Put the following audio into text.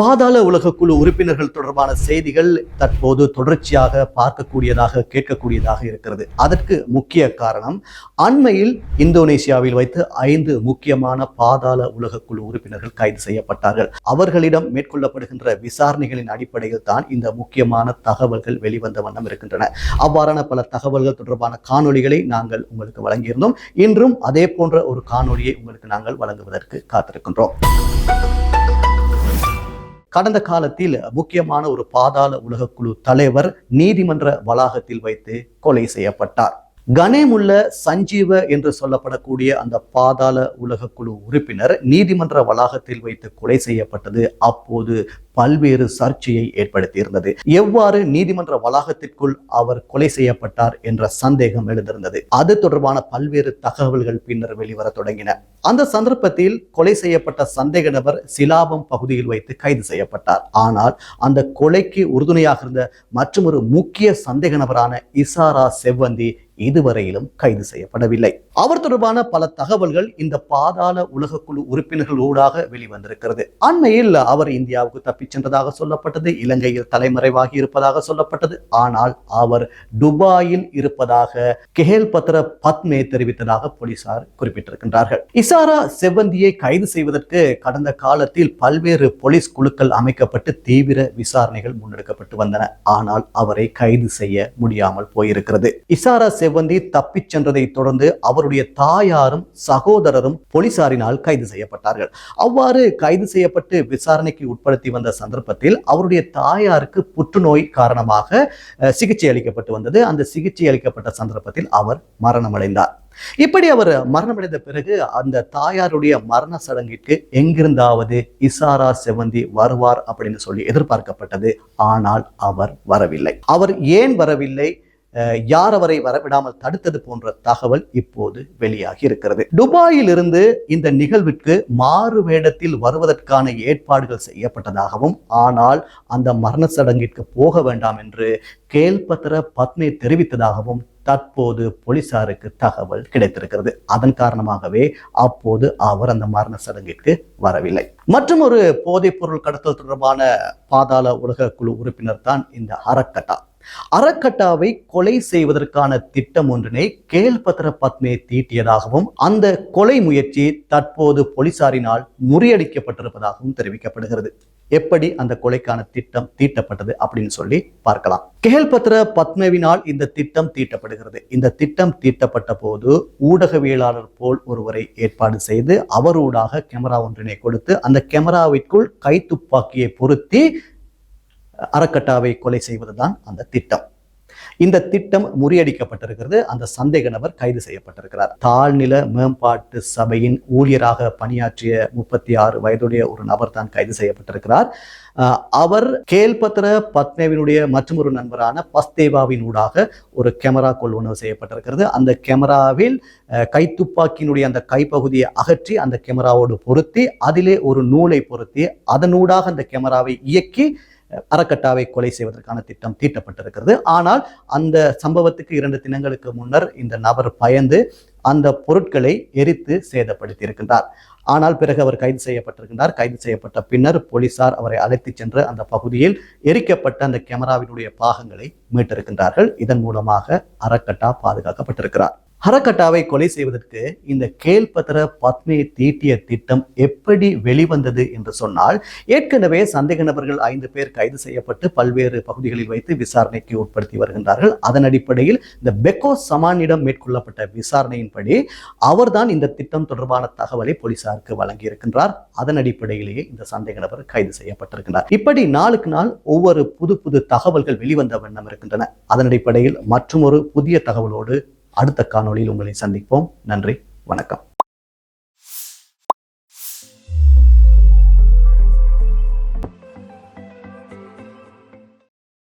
பாதாள உலக குழு உறுப்பினர்கள் தொடர்பான செய்திகள் தற்போது தொடர்ச்சியாக பார்க்கக்கூடியதாக கேட்கக்கூடியதாக இருக்கிறது. அதற்கு முக்கிய காரணம் அண்மையில் இந்தோனேசியாவில் வைத்து ஐந்து முக்கியமான பாதாள உலக குழு உறுப்பினர்கள் கைது செய்யப்பட்டார்கள். அவர்களிடம் மேற்கொள்ளப்படுகின்ற விசாரணைகளின் அடிப்படையில் தான் இந்த முக்கியமான தகவல்கள் வெளிவந்த வண்ணம் இருக்கின்றன. அவ்வாறான பல தகவல்கள் தொடர்பான காணொளிகளை நாங்கள் உங்களுக்கு வழங்கியிருந்தோம். இன்றும் அதே போன்ற ஒரு காணொலியை உங்களுக்கு நாங்கள் வழங்குவதற்கு காத்திருக்கின்றோம். கடந்த காலத்தில் முக்கியமான ஒரு பாதாள உலகக்குழு தலைவர் நீதிமன்ற வளாகத்தில் வைத்து கொலை செய்யப்பட்டார். கணேமுள்ள சஞ்சீவ என்று சொல்லப்படக்கூடிய அந்த பாதாள உலகக்குழு உறுப்பினர் நீதிமன்ற வளாகத்தில் வைத்து கொலை செய்யப்பட்டது அப்போது பல்வேறு சர்ச்சையை ஏற்படுத்தியிருந்தது. எவ்வாறு நீதிமன்ற வளாகத்திற்குள் அவர் கொலை செய்யப்பட்டார் என்ற சந்தேகம் எழுந்திருந்தது. அது தொடர்பான பல்வேறு தகவல்கள் பின்னர் வெளிவர தொடங்கின. அந்த சந்தர்ப்பத்தில் கொலை செய்யப்பட்ட சந்தேக நபர் சிலாபம் பகுதியில் வைத்து கைது செய்யப்பட்டார். ஆனால் அந்த கொலைக்கு உறுதுணையாக இருந்த மற்றொரு முக்கிய சந்தேக நபரான இசாரா செவ்வந்தி இதுவரையிலும் கைது செய்யப்படவில்லை. அவர் தொடர்பான பல தகவல்கள் இந்த பாதாள உலகக்குழு உறுப்பினர்கள் ஊடாக வெளிவந்திருக்கிறது. அண்மையில் அவர் இந்தியாவுக்கு தப்பி தப்பிச் சென்றதாக சொல்லப்பட்டது இலங்கையில் தலைமறைவாகி இருப்பதாக சொல்லப்பட்டது. ஆனால் அவர் துபாயில் இருப்பதாக கெஹேல் பத்ர பத்மே தெரிவித்ததாக போலீசார் குறிப்பிட்டிருக்கின்றார்கள். இசாரா செவ்வந்தியை கைது செய்வதற்கு கடந்த காலத்தில் பல்வேறு போலீஸ் குழுக்கள் அமைக்கப்பட்டு தீவிர விசாரணைகள் முன்னெடுக்கப்பட்டு வந்தன. ஆனால் அவரை கைது செய்ய முடியாமல் போயிருக்கிறது. இசாரா செவ்வந்தி தப்பிச் சென்றதை தொடர்ந்து அவருடைய தாயாரும் சகோதரரும் போலீசாரினால் கைது செய்யப்பட்டார்கள். அவ்வாறு கைது செய்யப்பட்டு விசாரணைக்கு உட்படுத்தி வந்த சந்தர்ப்பத்தில் அவருடைய தாயாருக்கு புற்றுநோய் காரணமாக சிகிச்சை அளிக்கப்பட்டு வந்தது. அந்த சிகிச்சை அளிக்கப்பட்ட சந்தர்ப்பத்தில் அவர் மரணமடைந்தார். இப்படி அவர் மரணமடைந்த பிறகு அந்த தாயாருடைய மரண சடங்கிற்கு எங்கிருந்தாவது இசாரா செவந்தி வருவார் அப்படின்னு சொல்லி எதிர்பார்க்கப்பட்டது. ஆனால் அவர் வரவில்லை. அவர் ஏன் வரவில்லை? யார் அவரை வரவிடாமல் தடுத்தது போன்ற தகவல் இப்போது வெளியாகி இருக்கிறது. துபாயில் இருந்து இந்த நிகழ்விற்கு மாறு வேடத்தில் வருவதற்கான ஏற்பாடுகள் செய்யப்பட்டதாகவும் ஆனால் அந்த மரண சடங்கிற்கு போக வேண்டாம் என்று கேள்பத்திர பத்மே தெரிவித்ததாகவும் தற்போது போலீசாருக்கு தகவல் கிடைத்திருக்கிறது. அதன் காரணமாகவே அப்போது அவர் அந்த மரண சடங்கிற்கு வரவில்லை. மற்றும் ஒரு போதைப் பொருள் கடத்தல் தொடர்பான பாதாள உலக குழு உறுப்பினர் தான் இந்த அரக்கட்டா அரக்கட்டாவை கொலை செய்வதற்கான திட்டம் ஒன்றினை கேள்பத்திர பத்மே தீட்டியதாகவும் அந்த கொலை முயற்சி தற்போது போலீசாரினால் முறியடிக்கப்பட்டிருப்பதாகவும் தெரிவிக்கப்படுகிறது. எப்படி அந்த கொலைக்கான திட்டம் தீட்டப்பட்டது அப்படின்னு சொல்லி பார்க்கலாம். கேள்பத்திர பத்மவினால் இந்த திட்டம் தீட்டப்படுகிறது. இந்த திட்டம் தீட்டப்பட்ட போது ஊடகவியலாளர் போல் ஒருவரை ஏற்பாடு செய்து அவரூடாக கேமரா ஒன்றினை கொடுத்து அந்த கேமராவிற்குள் கைத்துப்பாக்கியை பொருத்தி அறக்கட்டாவை கொலை செய்வதுதான் அந்த திட்டம். இந்த திட்டம் முறியடிக்கப்பட்டிருக்கிறது. அந்த சந்தேக நபர் கைது செய்யப்பட்டிருக்கிறார். தாழ்நில மேம்பாட்டு சபையின் ஊழியராக பணியாற்றிய முப்பத்தி ஆறு வயதுடைய ஒரு நபர் தான் கைது செய்யப்பட்டிருக்கிறார். அவர் கேல்பத்திர மற்றும் மற்றொரு நண்பரான பஸ்தேவாவின் ஊடாக ஒரு கேமரா கொள்வனவு செய்யப்பட்டிருக்கிறது. அந்த கேமராவில் கைத்துப்பாக்கியினுடைய அந்த கைப்பகுதியை அகற்றி அந்த கேமராவோடு பொருத்தி அதிலே ஒரு நூலை பொருத்தி அதனூடாக அந்த கேமராவை இயக்கி அறக்கட்டாவை கொலை செய்வதற்கான திட்டம் தீட்டப்பட்டிருக்கிறது. ஆனால் அந்த சம்பவத்துக்கு இரண்டு தினங்களுக்கு முன்னர் இந்த நபர் பயந்து அந்த பொருட்களை எரித்து சேதப்படுத்தி இருக்கின்றார் ஆனால் பிறகு அவர் கைது செய்யப்பட்டிருக்கின்றார். கைது செய்யப்பட்ட பின்னர் போலீசார் அவரை அழைத்துச் சென்று அந்த பகுதியில் எரிக்கப்பட்ட அந்த கேமராவினுடைய பாகங்களை மீட்டிருக்கின்றார்கள். இதன் மூலமாக அறக்கட்டா பாதுகாக்கப்பட்டிருக்கிறார். ஹரகட்டாவை கொலை செய்வதற்கு இந்த கேள்பத்திர பத்மியை தீட்டிய திட்டம் எப்படி வெளிவந்தது என்று சொன்னால் ஏற்கனவே சந்தேக நபர்கள் ஐந்து பேர் கைது செய்யப்பட்டு பல்வேறு பகுதிகளில் வைத்து விசாரணைக்கு உட்படுத்தி வருகின்றார்கள். அதன் அடிப்படையில் இந்த பெக்கோ சமானிடம் மேற்கொள்ளப்பட்ட விசாரணையின்படி அவர்தான் இந்த திட்டம் தொடர்பான தகவலை போலீசாருக்கு வழங்கியிருக்கின்றார். அதன் அடிப்படையிலேயே இந்த சந்தேக நபர் கைது செய்யப்பட்டிருக்கிறார் இப்படி நாளுக்கு நாள் ஒவ்வொரு புது புது தகவல்கள் வெளிவந்த வண்ணம் இருக்கின்றன. அதன் அடிப்படையில் மற்றும் ஒரு புதிய தகவலோடு அடுத்த காணொளியில் உங்களை சந்திப்போம். நன்றி வணக்கம்.